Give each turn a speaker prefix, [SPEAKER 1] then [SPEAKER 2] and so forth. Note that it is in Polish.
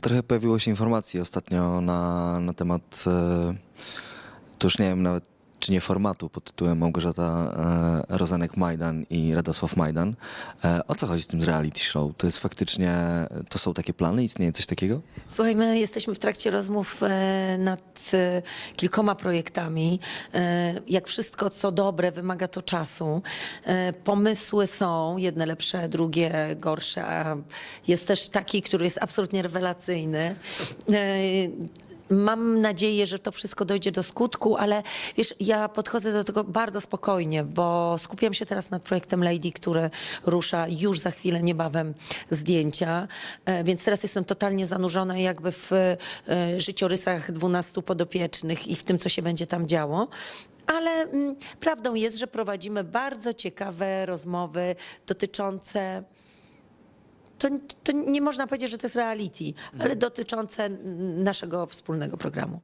[SPEAKER 1] Trochę pojawiło się informacji ostatnio na, na temat, e, to już nie wiem nawet czy nie formatu pod tytułem Małgorzata e, Rozenek-Majdan i Radosław Majdan. E, o co chodzi z tym reality show? To jest faktycznie, to są takie plany? Istnieje coś takiego?
[SPEAKER 2] Słuchaj, my jesteśmy w trakcie rozmów e, nad kilkoma projektami. Jak wszystko, co dobre, wymaga to czasu. Pomysły są, jedne lepsze, drugie gorsze, jest też taki, który jest absolutnie rewelacyjny. Mam nadzieję, że to wszystko dojdzie do skutku, ale wiesz, ja podchodzę do tego bardzo spokojnie, bo skupiam się teraz nad projektem Lady, który rusza już za chwilę, niebawem zdjęcia, E, więc teraz jestem totalnie zanurzona jakby w e, życiorysach 12 podopiecznych i w tym, co się będzie tam działo. Ale mm, prawdą jest, że prowadzimy bardzo ciekawe rozmowy dotyczące to, to nie można powiedzieć, że to jest reality, ale dotyczące naszego wspólnego programu.